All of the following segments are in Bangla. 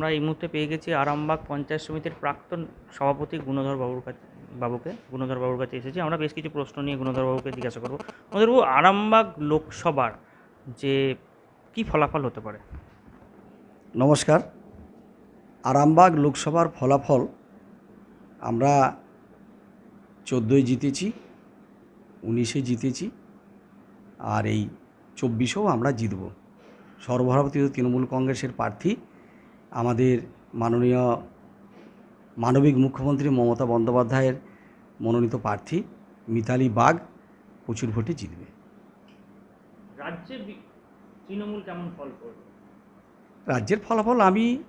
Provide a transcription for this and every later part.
আমরা এই মুহূর্তে পেয়ে গেছি আরামবাগ পঞ্চায়েত সমিতির প্রাক্তন সভাপতি গুণধর বাবুর কাছে বাবুকে, গুণধর বাবুর কাছে এসেছি। আমরা বেশ কিছু প্রশ্ন নিয়ে গুণধর বাবুকে জিজ্ঞাসা করব। গুণধরবাবু আরামবাগ লোকসভার যে কি ফলাফল হতে পারে? নমস্কার। আরামবাগ লোকসভার ফলাফল আমরা চোদ্দোই জিতেছি, উনিশে জিতেছি, আর এই চব্বিশেও আমরা জিতব। সর্বভারতীয় তৃণমূল কংগ্রেসের প্রার্থী আমাদের মাননীয় মানবিক মুখ্যমন্ত্রী মমতা বন্দ্যোপাধ্যায়ের মনোনীত প্রার্থী মিতালি বাগ প্রচুর ভোটে জিতবে। রাজ্যে তৃণমূল কেমন ফল করবে? রাজ্যের ফলাফল আমি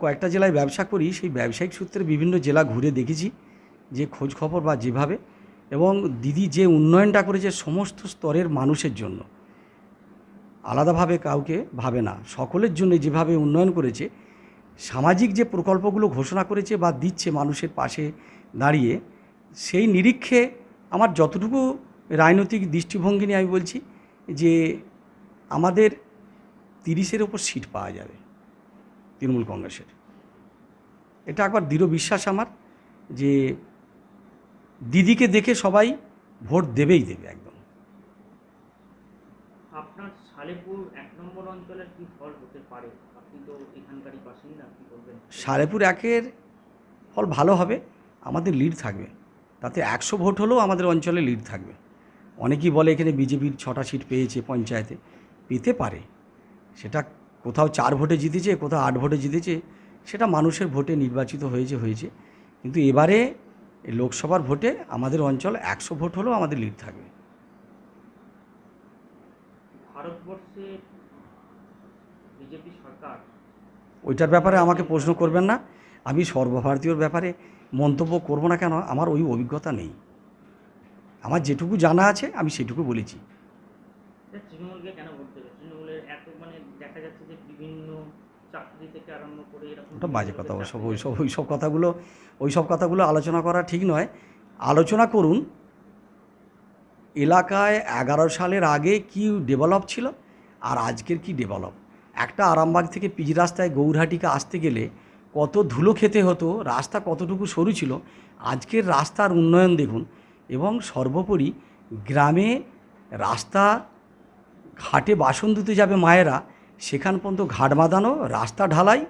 কয়েকটা জেলায় ব্যবসা করি সেই ব্যবসায়িক সূত্রে বিভিন্ন জেলা ঘুরে দেখেছি যে খোঁজ খবর বা যেভাবে এবং দিদি যে উন্নয়নটা করেছে সমস্ত স্তরের মানুষের জন্য। আলাদাভাবে কাউকে ভাবে না। সকলের জন্য যেভাবে উন্নয়ন করেছে, সামাজিক যে প্রকল্পগুলো ঘোষণা করেছে বা দিচ্ছে মানুষের পাশে দাঁড়িয়ে, সেই নিরীক্ষে আমার যতটুকু রাজনৈতিক দৃষ্টিভঙ্গি নিয়ে আমি বলছি যে আমাদের তিরিশের ওপর সিট পাওয়া যাবে তৃণমূল কংগ্রেসের। এটা একবার দৃঢ় বিশ্বাস আমার যে দিদিকে দেখে সবাই ভোট দেবেই দেবে একদম আপনার সারেপুর একের ফল ভালো হবে, আমাদের লিড থাকবে। তাতে একশো ভোট হলেও আমাদের অঞ্চলে লিড থাকবে। অনেকেই বলে এখানে বিজেপির ছটা সিট পেয়েছে পঞ্চায়েতে। পেতে পারে। সেটা কোথাও চার ভোটে জিতেছে, কোথাও আট ভোটে জিতেছে, সেটা মানুষের ভোটে নির্বাচিত হয়েছে হয়েছে। কিন্তু এবারে লোকসভার ভোটে আমাদের অঞ্চল একশো ভোট হলেও আমাদের লিড থাকবে। ভারতবর্ষে বিজেপি সরকার? ওইটার ব্যাপারে আমাকে প্রশ্ন করবেন না। আমি সর্বভারতীয়র ব্যাপারে মন্তব্য করব না কেন আমার ওই অভিজ্ঞতা নেই। আমার যেটুকু জানা আছে আমি সেটুকু বলেছি। তৃণমূলকে কেন ভোট দেবে তৃণমূলের এত মানে দেখা যাচ্ছে যে বিভিন্ন চাকরি থেকে আরম্ভ করে এরকম ওটা বাজে কথা ওসব ওইসব ওইসব কথাগুলো ওইসব কথাগুলো আলোচনা করা ঠিক নয়। আলোচনা করুন এলাকায় এগারো সালের আগে কি ডেভেলপ ছিল? আর আজকের কি ডেভেলপ একটা আরামবাগ থেকে পিচ রাস্তায় গৌরহাটিকে আসতে গেলে কত ধুলো খেতে হতো, রাস্তা কতটুকু সরু ছিল, আজকের রাস্তার উন্নয়ন দেখুন। এবং সর্বোপরি গ্রামে রাস্তা, ঘাটে বাসন ধুতে যাবে মায়েরা, সেখান পর্যন্ত ঘাট বাঁধানো, রাস্তা ঢালাই,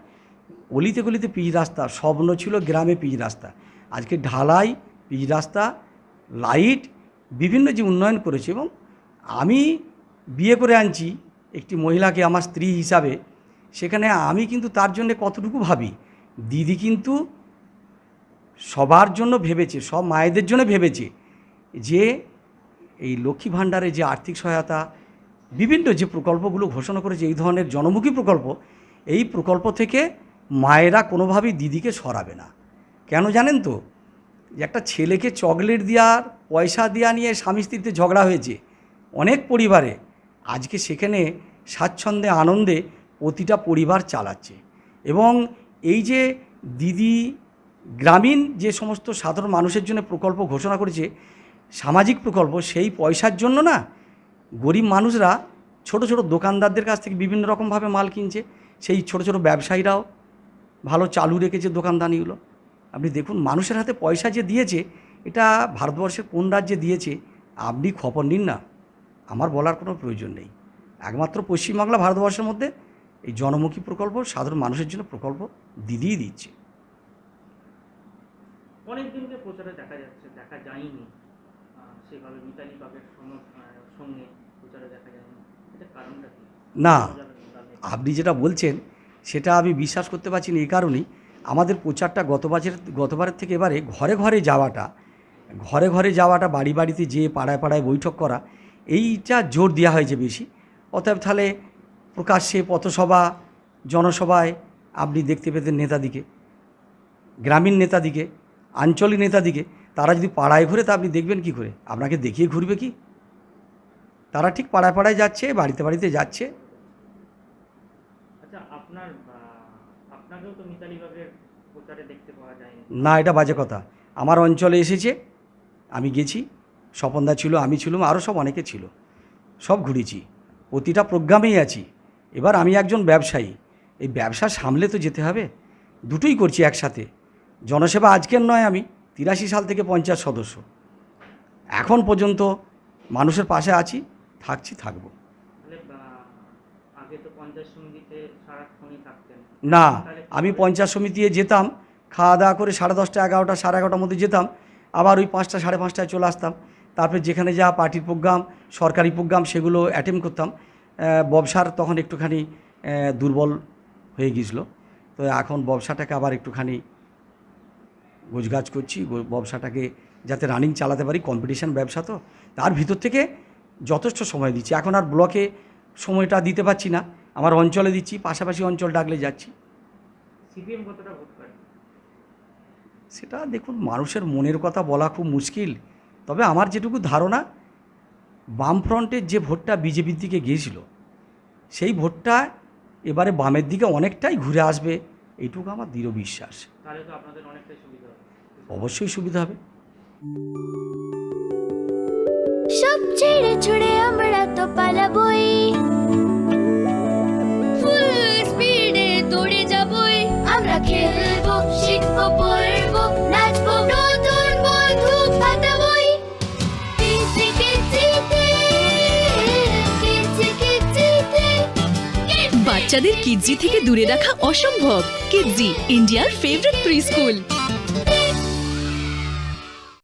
অলিতে গলিতে পিচ রাস্তা, স্বপ্ন ছিল গ্রামে পিচ রাস্তা। আজকে ঢালাই, পিচ রাস্তা, লাইট বিভিন্ন যে উন্নয়ন করেছে এবং আমি বিয়ে করে আনছি একটি মহিলাকে আমার স্ত্রী হিসাবে, সেখানে আমি কিন্তু তার জন্য কতটুকু ভাবি? দিদি কিন্তু সবার জন্য ভেবেছে, সব মায়েদের জন্য ভেবেছে যে এই লক্ষ্মী ভাণ্ডারে যে আর্থিক সহায়তা, বিভিন্ন যে প্রকল্পগুলো ঘোষণা করেছে, এই ধরনের জনমুখী প্রকল্প, এই প্রকল্প থেকে মায়েরা কোনোভাবেই দিদিকে সরাবে না। কেন জানেন তো? যে একটা ছেলেকে চকলেট দেওয়ার পয়সা দেওয়া নিয়ে স্বামী স্ত্রীতে ঝগড়া হয়েছে অনেক পরিবারে। আজকে সেখানে স্বাচ্ছন্দ্যে, আনন্দে প্রতিটা পরিবার চালাচ্ছে। এবং এই যে দিদি গ্রামীণ যে সমস্ত সাধারণ মানুষের জন্য প্রকল্প ঘোষণা করেছে, সামাজিক প্রকল্প, সেই পয়সার জন্য না গরিব মানুষরা ছোট ছোট দোকানদারদের কাছ থেকে বিভিন্ন রকমভাবে মাল কিনছে। সেই ছোট ছোট ব্যবসায়ীরাও ভালো চালু রেখেছে দোকানদানিগুলো। আপনি দেখুন মানুষের হাতে পয়সা যে দিয়েছে এটা ভারতবর্ষের কোন রাজ্যে দিয়েছে আপনি খবর নিন না। আমার বলার কোনো প্রয়োজন নেই। একমাত্র পশ্চিমবাংলা ভারতবর্ষের মধ্যে এই জনমুখী প্রকল্প সাধারণ মানুষের জন্য প্রকল্প দিদিই দিচ্ছে। প্রচারে দেখা যাচ্ছে দেখা যায়নি। সেভাবে মিতালি সঙ্গে প্রচারে দেখা যায়নি। এটা কারণটা না আপনি যেটা বলছেন সেটা আমি বিশ্বাস করতে পারছি না এই কারণেই। আমাদের প্রচারটা গত বছর গতবারের থেকে এবারে ঘরে ঘরে যাওয়াটা, ঘরে ঘরে যাওয়াটা, বাড়ি বাড়িতে যেয়ে পাড়ায় পাড়ায় বৈঠক করা, এইটা জোর দেওয়া হয়েছে বেশি। অতএব তাহলে প্রকাশ্যে পথসভা, জনসভায় আপনি দেখতে পেতেন নেতাদিকে, গ্রামীণ নেতাদিকে, আঞ্চলিক নেতাদিকে, তারা যদি পাড়ায় ঘুরে তা আপনি দেখবেন কি করে? আপনাকে দেখিয়ে ঘুরবে কি? তারা ঠিক পাড়ায় পাড়ায় যাচ্ছে, বাড়িতে বাড়িতে যাচ্ছে। আচ্ছা আপনার না, এটা বাজে কথা। আমার অঞ্চলে এসেছে, আমি গেছি, স্বপনদা ছিল, আমি ছিলাম আরও সব অনেকে ছিল। সব ঘুরেছি, প্রতিটা প্রোগ্রামেই আছি। এবার আমি একজন ব্যবসায়ী, এই ব্যবসা সামলে তো যেতে হবে, দুটোই করছি একসাথে। জনসেবা আজকের নয় আমি, তিরাশি সাল থেকে পঞ্চাশ সদস্য। এখন পর্যন্ত মানুষের পাশে আছি, থাকছি, থাকব তাহলে আহ, আগে তো পঞ্চায়েত সমিতিতে সারাক্ষণই থাকতেন না আমি পঞ্চায়েত সমিতিতে যেতাম খাওয়া দাওয়া করে সাড়ে দশটা এগারোটা সাড়ে এগারোটার মধ্যে যেতাম আবার ওই পাঁচটা সাড়ে পাঁচটায় চলে আসতাম। তারপরে যেখানে যা পার্টির প্রোগ্রাম সরকারি প্রোগ্রাম সেগুলো অ্যাটেম্প করতাম। ব্যবসার তখন একটুখানি দুর্বল হয়ে গিয়েছিল। তো এখন ব্যবসাটাকে আবার একটুখানি গোছগাছ করছি ব্যবসাটাকে যাতে রানিং চালাতে পারি কম্পিটিশান ব্যবসা তো তার ভিতর থেকে যথেষ্ট সময় দিচ্ছি। এখন আর ব্লকে সময়টা দিতে পারছি না। আমার অঞ্চলে দিচ্ছি পাশাপাশি অঞ্চল ডাকলে যাচ্ছি। সিপিএম কতটা ভোট পায় সেটা দেখুন মানুষের মনের কথা বলা খুব মুশকিল। তবে আমার যেটুকু ধারণা বামফ্রন্টের যে ভোটটা বিজেপির দিকে গিয়েছিল সেই ভোটটা এবারে বামের দিকে অনেকটাই ঘুরে আসবে এইটুকু আমার দৃঢ় বিশ্বাস। তাহলে তো আপনাদের অনেকটাই সুবিধা হবে। অবশ্যই সুবিধা হবে। সব ছেড়ে ছুড়ে তো পালাবই। ফুল স্পিডে দৌড়ে যাবই। আমরা বাচ্চাদের কিডজি থেকে দূরে রাখা অসম্ভব। কিডজি ইন্ডিয়ার ফেভারিট প্রি স্কুল